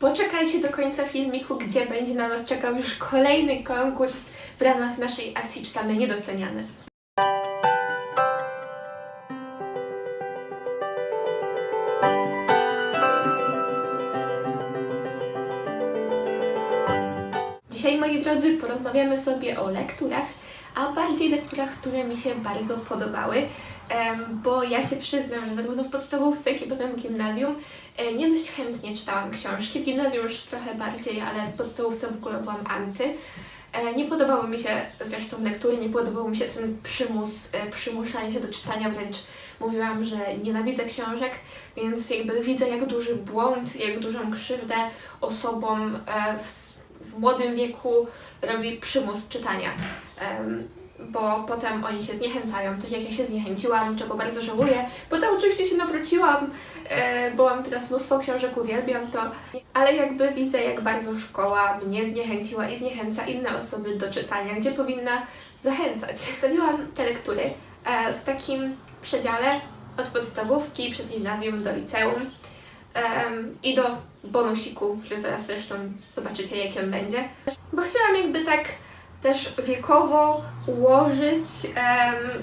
Poczekajcie do końca filmiku, gdzie będzie na Was czekał już kolejny konkurs w ramach naszej akcji Czytamy Niedoceniane. Dzisiaj, moi drodzy, porozmawiamy sobie o lekturach, a bardziej lekturach, które mi się bardzo podobały, bo ja się przyznam, że zarówno w podstawówce, jak i potem w gimnazjum e, nie dość chętnie czytałam książki. W gimnazjum już trochę bardziej, ale w podstawówce w ogóle byłam anty. E, Nie podobały mi się zresztą lektury, nie podobał mi się ten przymus, e, przymuszanie się do czytania, wręcz mówiłam, że nienawidzę książek, więc jakby widzę jak duży błąd, jak dużą krzywdę osobom w, w młodym wieku robi przymus czytania. Bo potem oni się zniechęcają, tak jak ja się zniechęciłam, czego bardzo żałuję. Potem oczywiście się nawróciłam, e, bo mam teraz mnóstwo książek, uwielbiam to, ale jakby widzę, jak bardzo szkoła mnie zniechęciła i zniechęca inne osoby do czytania, gdzie powinna zachęcać. Stawiłam te lektury e, w takim przedziale od podstawówki przez gimnazjum do liceum em, i do bonusiku, że zaraz zresztą zobaczycie, jaki on będzie. Bo chciałam jakby tak też wiekowo ułożyć,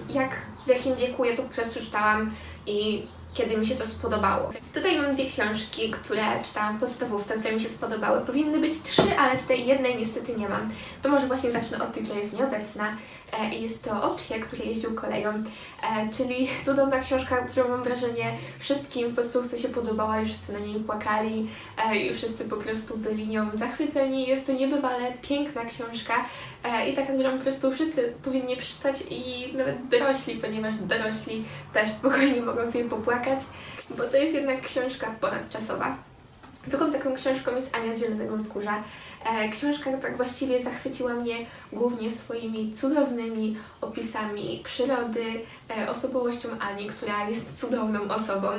jak w jakim wieku ja to po prostu czytałam i kiedy mi się to spodobało. Tutaj mam dwie książki, które czytałam w podstawówce, które mi się spodobały. Powinny być trzy, ale tej jednej niestety nie mam. To może właśnie zacznę od tej, która jest nieobecna. E, jest to o psie, który jeździł koleją, e, czyli cudowna książka, którą mam wrażenie wszystkim w podstawówce się podobała i wszyscy na niej płakali e, i wszyscy po prostu byli nią zachwyceni. Jest to niebywale piękna książka i taka, którą po prostu wszyscy powinni przeczytać i nawet dorośli, ponieważ dorośli też spokojnie mogą sobie popłakać, bo to jest jednak książka ponadczasowa. Drugą taką książką jest Ania z Zielonego Wzgórza. E, książka tak właściwie zachwyciła mnie głównie swoimi cudownymi opisami przyrody, e, osobowością Ani, która jest cudowną osobą.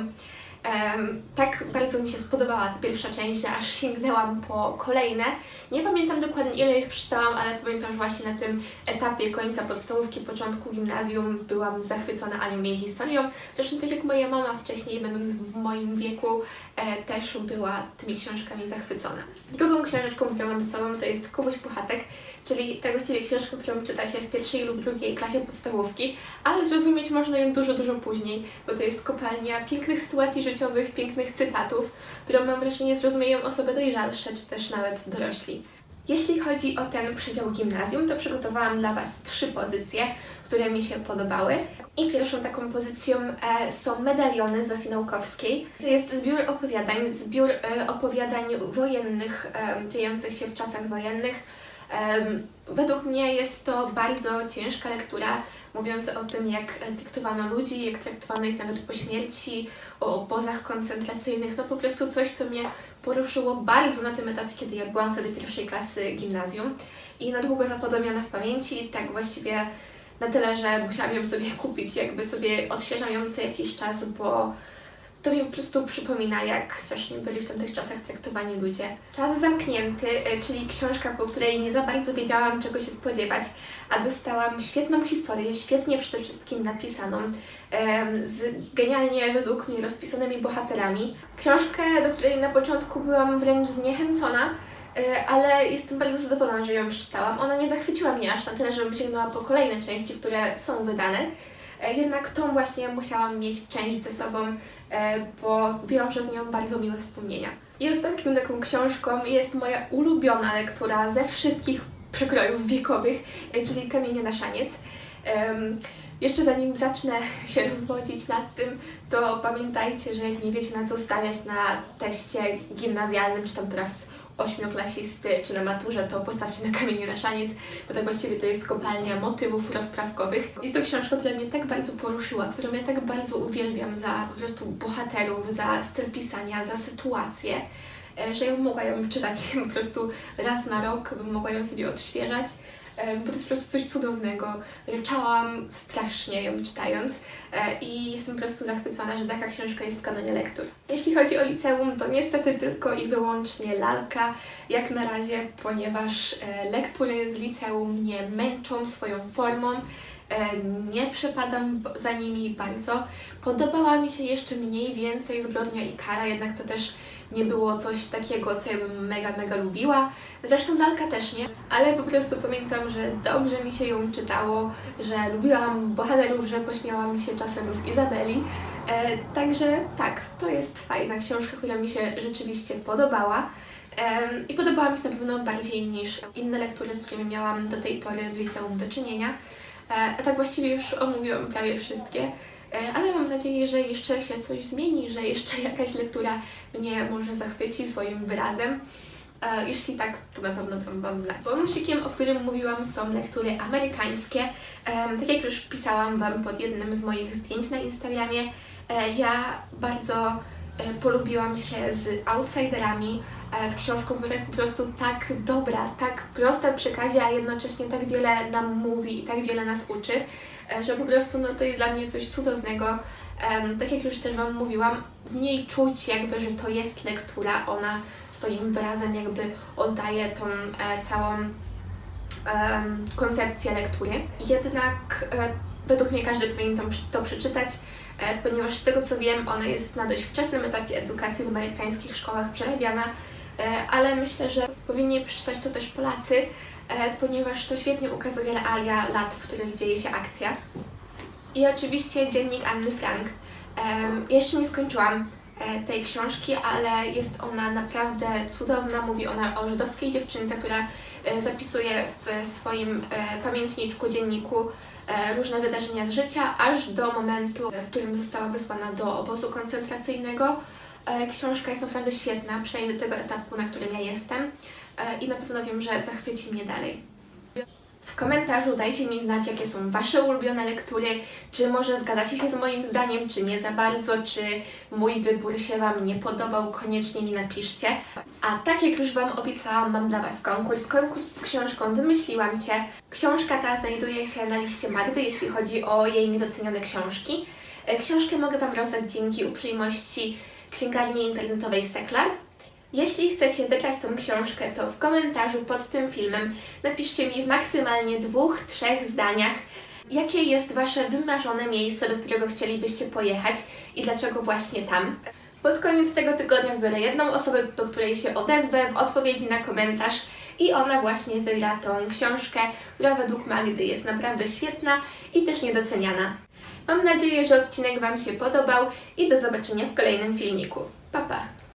Tak bardzo mi się spodobała ta pierwsza część, że aż sięgnęłam po kolejne. Nie pamiętam dokładnie ile ich przeczytałam, ale pamiętam, że właśnie na tym etapie końca podstawówki, początku gimnazjum byłam zachwycona Anią i historią. Zresztą tak jak moja mama wcześniej, będąc w moim wieku, e, też była tymi książkami zachwycona. Drugą książeczką, którą mam ze sobą, to jest Kubuś Puchatek, czyli tak właściwie książka, którą czyta się w pierwszej lub drugiej klasie podstawówki, ale zrozumieć można ją dużo, dużo później, bo to jest kopalnia pięknych sytuacji życiowych, pięknych cytatów, którą mam wrażenie zrozumieją osoby dojrzalsze, czy też nawet dorośli. Jeśli chodzi o ten przedział gimnazjum, to przygotowałam dla Was trzy pozycje, które mi się podobały. I pierwszą taką pozycją e, są medaliony Zofii Naukowskiej. To jest zbiór opowiadań, zbiór e, opowiadań wojennych, e, dziejących się w czasach wojennych. Według mnie jest to bardzo ciężka lektura, mówiąca o tym, jak traktowano ludzi, jak traktowano ich nawet po śmierci, o obozach koncentracyjnych. No po prostu coś, co mnie poruszyło bardzo na tym etapie, kiedy ja byłam wtedy pierwszej klasy gimnazjum i na długo zapodomiona w pamięci, tak właściwie na tyle, że musiałam ją sobie kupić, jakby sobie odświeżam ją co jakiś czas, bo to mi po prostu przypomina, jak strasznie byli w tamtych czasach traktowani ludzie. Czas zamknięty, y, czyli książka, po której nie za bardzo wiedziałam, czego się spodziewać, a dostałam świetną historię, świetnie przede wszystkim napisaną, z genialnie według mnie rozpisanymi bohaterami. Książkę, do której na początku byłam wręcz zniechęcona, y, ale jestem bardzo zadowolona, że ją już czytałam. Ona nie zachwyciła mnie aż na tyle, żebym sięgnęła po kolejne części, które są wydane. E, Jednak tą właśnie musiałam mieć część ze sobą, e, bo wiąże z nią bardzo miłe wspomnienia. I ostatnią taką książką jest moja ulubiona lektura ze wszystkich przekrojów wiekowych, e, czyli Kamienie na szaniec. Jeszcze zanim zacznę się rozwodzić nad tym, to pamiętajcie, że jak nie wiecie na co stawiać na teście gimnazjalnym, czy tam teraz ośmioklasisty, czy na maturze, to postawcie na kamienie na szaniec, bo tak właściwie to jest kopalnia motywów rozprawkowych. Jest to książka, która mnie tak bardzo poruszyła, którą ja tak bardzo uwielbiam za po prostu bohaterów, za styl pisania, za sytuację, e, że ja mogła ją czytać po prostu raz na rok, bym mogła ją sobie odświeżać, bo to jest po prostu coś cudownego. Ryczałam strasznie ją czytając e, i jestem po prostu zachwycona, że taka książka jest w kanonie lektur. Jeśli chodzi o liceum, to niestety tylko i wyłącznie lalka, jak na razie, ponieważ e, lektury z liceum mnie męczą swoją formą. E, nie przepadam za nimi bardzo. Podobała mi się jeszcze mniej więcej Zbrodnia i Kara, jednak to też nie było coś takiego, co ja bym mega, mega lubiła. Zresztą lalka też nie, ale po prostu pamiętam, że dobrze mi się ją czytało, że lubiłam bohaterów, że pośmiałam się czasem z Izabeli. E, także tak, to jest fajna książka, która mi się rzeczywiście podobała. Em, I podobała mi się na pewno bardziej niż inne lektury, z którymi miałam do tej pory w liceum do czynienia. E, tak właściwie już omówiłam prawie wszystkie, e, ale mam nadzieję, że jeszcze się coś zmieni, że jeszcze jakaś lektura mnie może zachwyci swoim wyrazem. E, Jeśli tak, to na pewno dam Wam znać. Bonusikiem, o którym mówiłam, są lektury amerykańskie. Tak jak już pisałam Wam pod jednym z moich zdjęć na Instagramie, ja bardzo polubiłam się z Outsiderami, z książką, która jest po prostu tak dobra, tak prosta w przekazie, a jednocześnie tak wiele nam mówi i tak wiele nas uczy, e, że po prostu no, to jest dla mnie coś cudownego. Tak jak już też Wam mówiłam, w niej czuć jakby, że to jest lektura, ona swoim wyrazem jakby oddaje tą e, całą koncepcję lektury. Jednak e, według mnie każdy powinien to, przeczytać, ponieważ z tego co wiem, ona jest na dość wczesnym etapie edukacji w amerykańskich szkołach przerabiana, ale myślę, że powinni przeczytać to też Polacy, e, ponieważ to świetnie ukazuje realia lat, w których dzieje się akcja. I oczywiście dziennik Anny Frank. Em, jeszcze nie skończyłam e, tej książki, ale jest ona naprawdę cudowna. Mówi ona o żydowskiej dziewczynce, która e, zapisuje w swoim e, pamiętniczku, dzienniku e, różne wydarzenia z życia, aż do momentu, w którym została wysłana do obozu koncentracyjnego. E, Książka jest naprawdę świetna, przynajmniej do tego etapu, na którym ja jestem e, i na pewno wiem, że zachwyci mnie dalej. W komentarzu dajcie mi znać, jakie są Wasze ulubione lektury, czy może zgadzacie się z moim zdaniem, czy nie za bardzo, czy mój wybór się Wam nie podobał, koniecznie mi napiszcie. A tak jak już Wam obiecałam, mam dla Was konkurs, konkurs z książką Wymyśliłam Cię. Książka ta znajduje się na liście Magdy, jeśli chodzi o jej niedocenione książki. E, Książkę mogę Wam rozdać dzięki uprzejmości księgarni internetowej Seklar. Jeśli chcecie wygrać tą książkę, to w komentarzu pod tym filmem napiszcie mi w maksymalnie dwóch, trzech zdaniach, jakie jest Wasze wymarzone miejsce, do którego chcielibyście pojechać i dlaczego właśnie tam. Pod koniec tego tygodnia wybiorę jedną osobę, do której się odezwę w odpowiedzi na komentarz i ona właśnie wygra tą książkę, która według Magdy jest naprawdę świetna i też niedoceniana. Mam nadzieję, że odcinek Wam się podobał i do zobaczenia w kolejnym filmiku. Pa, pa!